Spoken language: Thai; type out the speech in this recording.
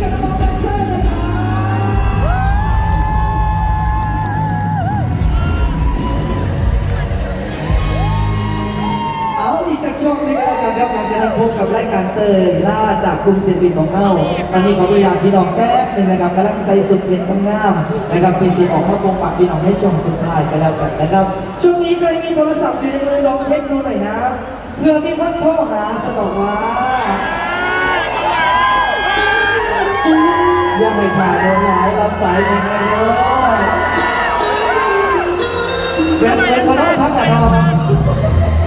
กเอาอีจากช่วงนี้ก็แนะครับจะได้พบกับรายการเตยล่าจากกลุ่มศิลปินของเราตอนนี้ขอพยายามพี่น้องแป๊บนึงนะครับกำลังใส่สุดเพียงงามนะครับมีสีออกมาตรงปากพี่น้องให้ช่วงสุดท้ายกันแล้วกันนะครับช่วงนี้ใครมีโทรศัพท์อยู่ในมือลองเช็คดูหน่อยนะเพื่อมีคนโทรหาสนองว่า ยังไม่ผ่านโดนหลายรับสายเป็งเนาะเป็นเนพนักพักกระทอง